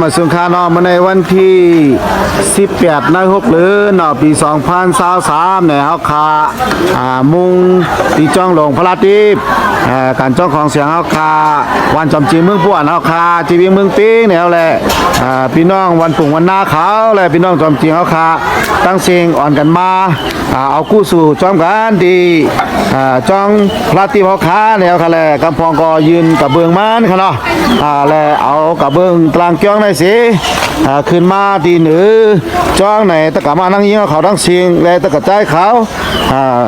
มาสุนคานอมาในวันที่ 18ใน6หรือเนาปี2023ในเฮาคาอ่ามุงตีจ้องหลงพระราทิพย์อ่าการจ้องของเสียงเฮาคาวันจอมจีเมืองป่วนเฮาคาจีวีเมืองปิ้งแนวแหละอ่าพี่น้องวันปุ่งวันหน้าเขาแหละพี่น้องจอมจีเฮาคาตั้งเสียงอ่อนกันมาอ่าเอากู้สู่จอมกันดี อ่าจ้องพระราทิพย์เฮาคาแนวค่ะแหละกำพองก็ยืนกับเบืองมันค่ะเนาะอ่าและเอากับเบืองตรางเกี้ยงได้สิอ่าขึ้นมาดีเหนือจ้องไหนตะกะมานั่งยิงเอาเขาทั้งเสียงและตะกะใจายเขาอ่า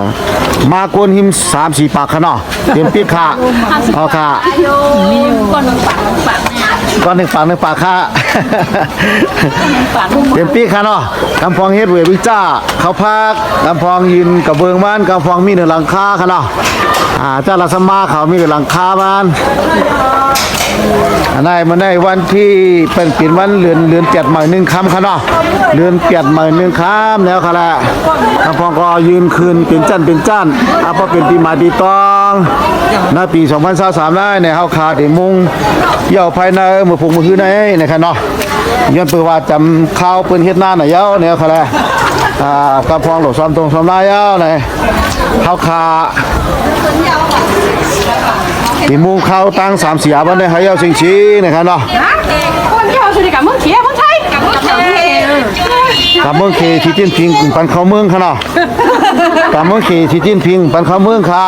มากวนหิมสามสี่ปากค่ะเนาะเตรียมปีกค่ะเอาค่ะมีก้อนหนึ่งปากหนึ่งปากเนี่ยก้อนหนึ่งปากหนึ่งปากค่ะปากหนึ่งเต็มปีกค่ะเนาะกำพองเฮ็ดเววิจ้าเขาพักกำพองยืนกับเบืองบ้านกำพองมีหนึ่งหลังคาค่ะเนาะอ่าเจ้าลัสมาเขามีหนึ่หลังคาบ้านอันนี้มันได้วันที่เป็นปีวันเลือนเลือนเปียดใหม่หนึ่งคำค่ะเนาะเลือนเปียดใหม่หนึ่งคำแล้วค่ะแหละกำพองก็ยืนคืนเป็นจันเป็นจันอะเพราะเป็นปีมาดีตองในปี2023ได้ในเฮาคาด้มุงเยี่ยวภายในมือพุงมือคือในนะครับเนาะย้อนเปิดว่าจำข้าวเปิ้นเฮ็ดหน้าหน่อยเย้าเนี่ยเขาแหละอ่ากระพองหลบซ้อมตรงซ้อมหน้าเย้าหน่อย ข้าวคาปีมูข้าวตั้งสามเสียบันได้ให้เย้าสิงชีนะครับเนาะคนเดียวสุดกับเมืองเขียคนไทยกับเมืองเขียกับเมืองเคที่จิ้นพิงปันเข้าเมืองค่ะเนาะกับเมืองเคที่จิ้นพิงปันเข้าเมืองค่ะ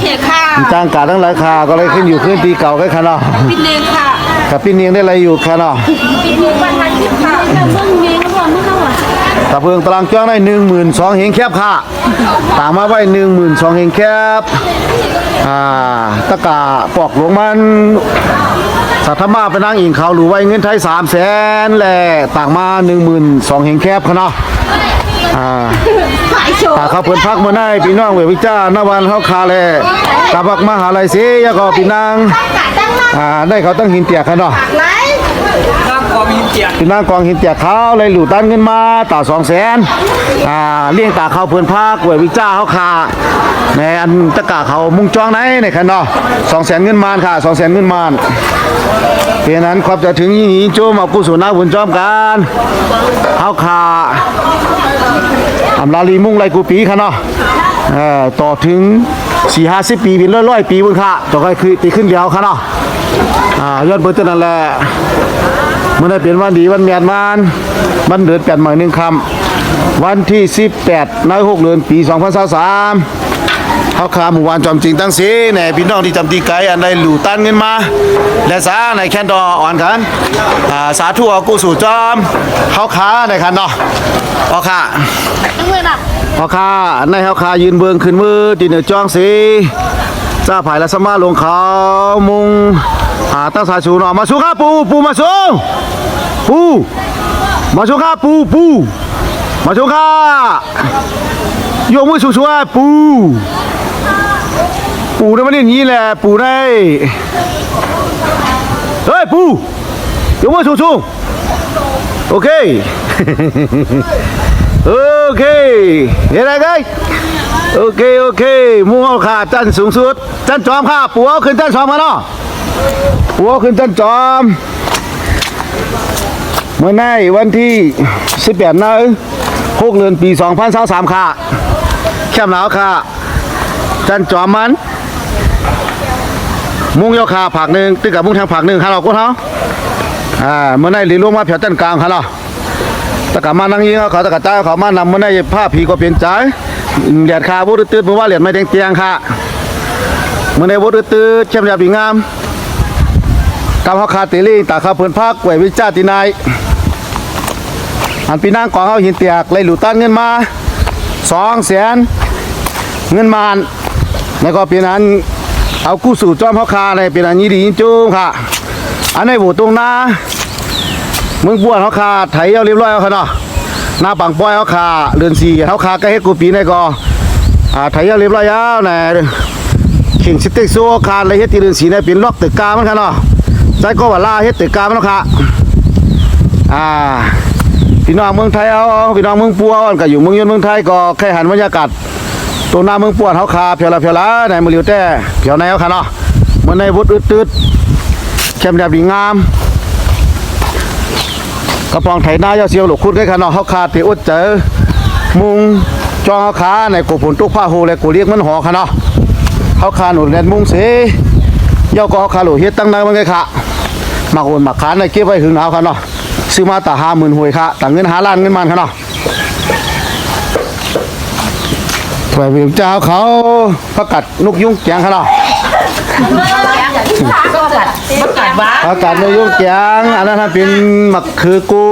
เขียค่ะจ้างกาทั้งหลายค่ะก็เลยขึ้นอยู่ขึ้นปีเก่ากันค่ะเนาะปิดเลนค่ะกับพี่เนียงได้อะไรอยู่ค่ะเนาะปิดเมืองบ้านไทยค่ะเมืองเมียง ตะเพิงตารางจ้างได้หนึ่งหมื่นสองเฮงแคบค่ะตามมาไว้หนึ่งหมื่นสองเฮงแคบอ่าตะกาปอกหลวงมันสัทธมาไปนั่งอิงเขาหรือไว้เงินไทยสามแสนแหละต่างมาหนึ่งหมื่นสองเฮงแคบค่ะเนาะอ่าขาเขาเพิ่นพักมาได้พี่น้องเววิจ้าหน้าวันเขาคาแลกลับพักมหาลัยเสียก็พี่นางอ่าได้เขาตั้งหินเตียกค่ะเนาะ เจียนพี่นางกองหินเตียเขาเลยหลู่ตันเงินมาต่อสองแสนอ่าเลี้ยงตาเขาเพิ่นพักเววิจ้าเขาคาในอันตะกะเขามุ่งจ้องไหนในคันเนาะสองแสนเงินมานค่ะสองแสนเงินมานเพราะนั้นความจะถึงยี่หีโจมากุศลนาบุญจอมกันเขาคาอำลาลีมุ่งไรกูปีค่ะเนาะเอ่อต่อถึงสี่ห้าสิบปีเป็นร้อยร้อยปีบุญค่ะต่อไปคือปีขึ้นเดียวค่ะเนาะอ่ายอดเบอร์ตอร์นั่นแหละ มื่อได้เปลี่ยนวันดีวันเมียนมานวันเดือนแปดหมายหนึ่งคำวันที่สิบแปดในหกเดือนปีสองพันสามเขาขาหมู่บ้านจอมจริงตั้งสีในพี่น้องที่จำตีไกลอันใดหลู่ตันเงินมา และสาในแคนดออ่อนกันอ่าสาธุเอากู้สู่จอมเขาขาในคันเนาะเอาค่ะต้องเลยแบบเอาค่ะในเขาขายืนเบืองขึ้นมือตีเหนือจ้องสีเจ้าไผ่ละสมาลงเขามุงหาตั้งสายชูเนาะมาสู้ข้าปูปูมาสู้ปูมาสู้ข้าปูปูมาสู้ข้ายกมือสู้ช่วยปูปูได้มาเนอย่างนี้แหละปูได้เฮ้ยปูโยกมือสูงๆโอเค โอเคเห็นอะไรกัน โอเคโอเคมูเอาขาจันสูงสุด จันจอมค่ะปูเอาขึ้นจันจอมมาเนาะปูเอาขึ้นจันจอมเมื่อในวันที่18นะ6เดือนปี2023ค่ะแคมหนาวค่ะ จันจอมมัน มุงยอคาผักหนึ่งตึกกับมุงทางผักหนึ่งฮาเราก็เท้าอ่าเมื่อในลีลงมาเผียวต้นกลางฮะเราตะกะมานั่งยิงเขาตะกะจ้าเขามานำเมื่อในผ้าผีก็เปลี่ยนใจ เหรียญคาบุตรตืดเมื่อว่าเหรียญไม่แดงเตียงค่ะเมื่อในบุตรตืดเช่มยาปีงามกำเขาคาติลี่ตาเขาเพิ่นภาคไหววิจาตินายอันปีนางกองเขาหินเตียกเลยหลุดตั้นเงินมาสองแสนเงินมานแล้วก็ป็นอันเอากู้สู่จอมเขาคาในป็นอันนี้ดีจริงจุ้งค่ะ อันในบูตรงหน้าเมืองบ้วนเขาคาไถเอาเรียบร้อยเอาค่ะเนาะ หน้าปังป้อยเขาคาเรือนสีเขาคาก็เฮ็ดกูปีในก็อ่าไถเอาเรียบร้อยแล้วในเข่งสเต็กโซคาเลยเฮ็ดที่เรือนสีในป็นล็อกตึกกามันค่ะเนาะใจก็ว่าล่าเฮ็ดตึกกามันเนาะค่ะอ่าพี่น้องเมืองไทยเอาพี่น้องเมืองปัวก็อยู่เมืองยนเมืองไทยก็แค่หันบรรยากาศตัวหน้าเมืองปวเขาคาเพียวละเพียวละในมือเหลียวแต่เพียวในเขาคาเนาะมันในวุดอึดตึดเข้มแดบดีงาม กระปองไถนายาเสียวหลกคุดกันค่ะเนาะเฮาขาดที่อุดเจอมุงจองเฮาขาในกูฝนตุกผ้าโฮและกูเรียกมันหอค่ะเนาะเฮาขาหนุนแลนมุงเสเยาก็เฮาขาหลูเฮ็ดตั้งนานมันไงค่ะมาโอนมาขานในเก็บไว้หึงเอาค่ะเนาะซื้อมาตา50,000หวยค่ะต่างเงิน5ล้านเงินมันค่ะเนาะถวยวิวเจ้าเขาประกัดนกยุงแกงขานาะ ประกัดนกยุงแกงอันนั้นนะเป็นหมักคือกู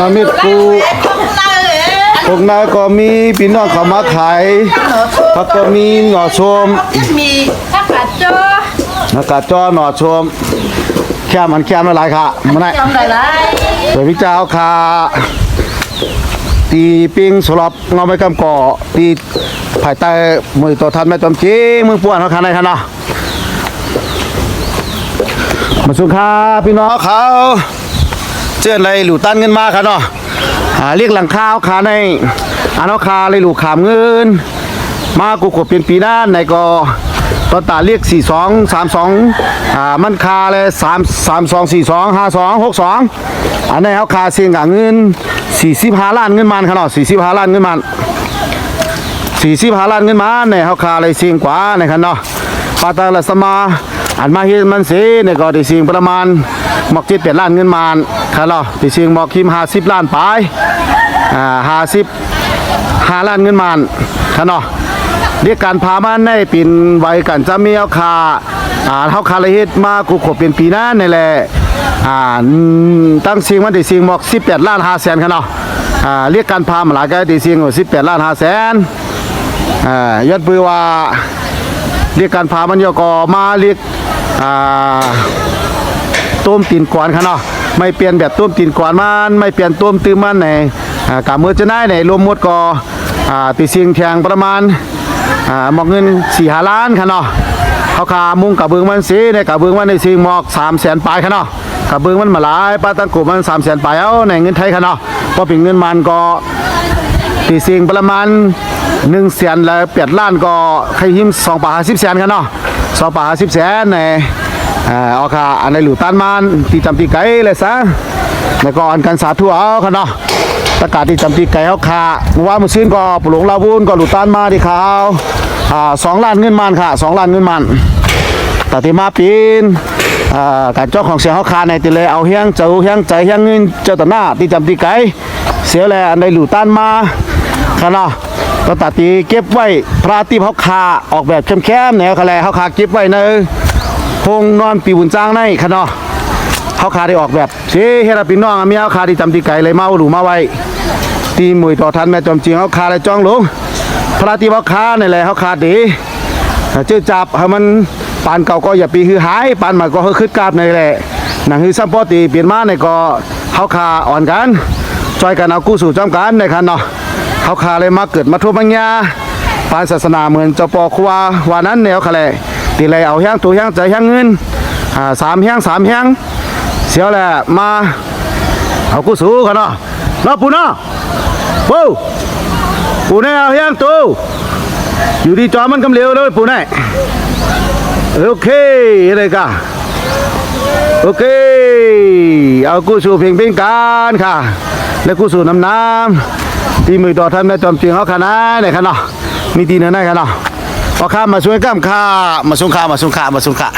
น้ำมิดกูพวกนายก็มีพี่น้องเขามาขายพักก็มีหน่อชมถ้าขาดเจอแล้วก็จ้อหน่อชมแค่มันแค่มันหลายค่ะมันได้จำได้ไรถวยวิเจ้าค่ะตีปิงสลับเงาไม่กำก่อตีภายใต้มือตัวทันแม่ตอมจีมือป่วนเขาคันไหนคันเนาะ มาสุขาพี่น้องเขาเจือนอะไรหลูตั้นเงินมาครับเนาะอ่าเรียกหลังข้าวขาในอันเอาคาเลยหลูขามเงิน มากูกดเป็นปีหน้าในก็ตอนตาเรียก 4 2 3 2อ่ามันคาเลย3 3 2 4 2 5 2 6 2 อันนี้เอาคาเสียงกับเงิน45ล้านเงินมันครับเนาะ45ล้านเงินมันสี่สิบห้าล้านเงินมาในเฮาคาเลยเสียงกว่าในคันเนาะปาตาละสมา อันมาเฮ็ดมันเสในก็ได้สียงประมาณหมอกเจ็ดแปดล้านเงินมาคันเนาะได้สียงหมอกคิมห้าสิบล้านไปอ่าห้าสิบห้าล้านเงินมาคันเนาะเรียกการพามันในปินไว้กันจะมีเอาคาอ่าเฮาคาเลยเฮ็ดมากูขบเป็นปีหน้านี่แหละอ่าตั้งสียงมันได้สียงหมอก18ล้าน5แสนคันเนาะอ่าเรียกการพามาหลายก็ได้เสียง18ล้าน5แสนอ่ายอดปือว่า เรียกการพามันยกอมาเรียกอ่าต้มตีนกวนค่ะเนาะไม่เปลี่ยนแบบต้มตีนกวนมันไม่เปลี่ยนต้มตื้มมันในอ่ากามือจะได้ในรวมหมดก็อ่าติสิงแทงประมาณอ่าหมอกเงินสี่หาล้านค่ะเนาะเขาขามุงกับเบืองมันสีในกับเบืองมันในสิงหมอกสามแสนปลายค่ะเนาะกับเบืองมันมาหลายป้าตังกุมันสามแสนปลายเอาในเงินไทยค่ะเนาะพอเป็นเงินมันก็ ตีสิงประมาณหนึ่งแสนและแปดล้านก็ใครหิมสองป่าสิบแสนกันเนาะสองป่าสิบแสนในเอ่อเอาค่ะอันในหลูตันมันตีจำตีไก่เลยซะแล้วก็อันกันสาธุเอาค่ะเนาะประกาศที่จำตีไก่เอาค่ะเมื่อวานมือซื้นก็ปลุงลาวุนก็หลูตันมาที่เขาอ่าสองล้านเงินมันค่ะสองล้านเงินมันตัดที่มาปีนอ่าการเจ้าของเสียงเขาคาในติเลยเอาเฮียงเจ้าเฮียงใจเฮียงเงินเจ้าตะหน้าที่จำตีไก่เสียแลอันในหลูตันมา ค่ะเนาะก็ตัดตีเก็บไว้พระที่เขาคาออกแบบเข้มๆแนวคะแลเขาคาเก็บไว้ในพงนอนปีบุญจ้างในค่ะนาะเขาคาได้ออกแบบเสีเฮราปินน้องอะมีเขาคาที่จำตีไก่เลยมาเอาหลูมาไว้ตีมวยต่อทันแม่จอมจริงเขาคาเลยจ้องหลงพระที่เขาคาในแหละเขาคาดีเชื่อจับให้มันปานเก่าก็อย่าปีคือหายปานใหม่ก็เฮือคืดกราบในแหละหนังคือซัมปอตีเปลี่ยนมาในก็เขาคาอ่อนกันช่วยกันเอากู้สู่จอมกันในคันเนาะ เขาคาเลยมาเกิดมาทุบัญญาปานศาสนาเหมือนเจ้าปอควาวานั้นแนวคะเลยตีเลยเอาแห้งตัวแห้งใจแห้งเงินอ่าสามแห้งสามแห้งเสียวแหละมาเอากูสู้กันเนาะเนาะปูเนาะปูปูเนี่ยเอาแห้งตัวอยู่ที่จอมันกำเหลวเลยปูเนี่ยโอเคอะไรกันโอเค เอากู้สู่เพียงเป็นการค่ะ และกู้สู่น้ำน้ำ ตีมือต่อท่านแม่จอมเจียงเขาขนาดไหนคะเนาะมีตีนไหนคะเนาะพอข้ามมาช่วยก้ามข้ามาสุงข้ามาสุงข้ามาสุงข้า